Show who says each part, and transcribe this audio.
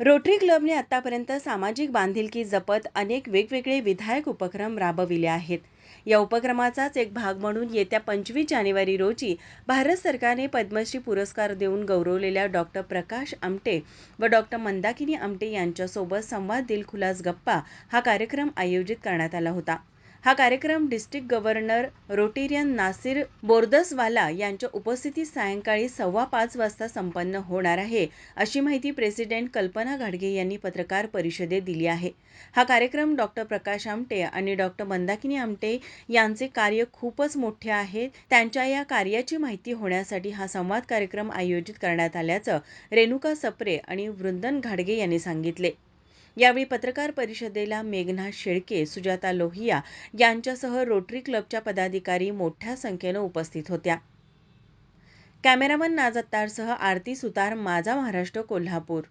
Speaker 1: Rotary क्लबने आतापर्यंत सामाजिक बांधिलकी जपत अनेक वेगवेगळे विधायक उपक्रम राबविले आहेत. या उपक्रमाचाच एक भाग म्हणून येत्या पंचवीस जानेवारी रोजी भारत सरकारने पद्मश्री पुरस्कार देऊन गौरवलेल्या डॉक्टर प्रकाश आमटे व डॉक्टर मंदाकिनी आमटे यांच्यासोबत संवाद दिलखुलास गप्पा हा कार्यक्रम आयोजित करण्यात आला होता. हा कार्यक्रम district governor Rotarian Nasir Bordaswala यांच्या उपस्थितीत सायंकाळी सव्वा पाच वाजता संपन्न होणार आहे अशी माहिती प्रेसिडेंट कल्पना घाडगे यांनी पत्रकार परिषदेत दिली आहे. हा कार्यक्रम डॉक्टर प्रकाश आमटे आणि डॉक्टर मंदाकिनी आमटे यांचे कार्य खूपच मोठे आहे. त्यांच्या या कार्याची माहिती होण्यासाठी हा संवाद कार्यक्रम आयोजित करण्यात आल्याचं रेणुका सप्रे आणि वृंदन घाडगे यांनी सांगितले. यावेळी पत्रकार परिषदेला मेघना शेळके सुजाता लोहिया यांच्यासह रोटरी क्लबच्या पदाधिकारी मोठ्या संख्येनं उपस्थित होत्या. कॅमेरामन नाजत्तारसह आरती सुतार माझा महाराष्ट्र कोल्हापूर.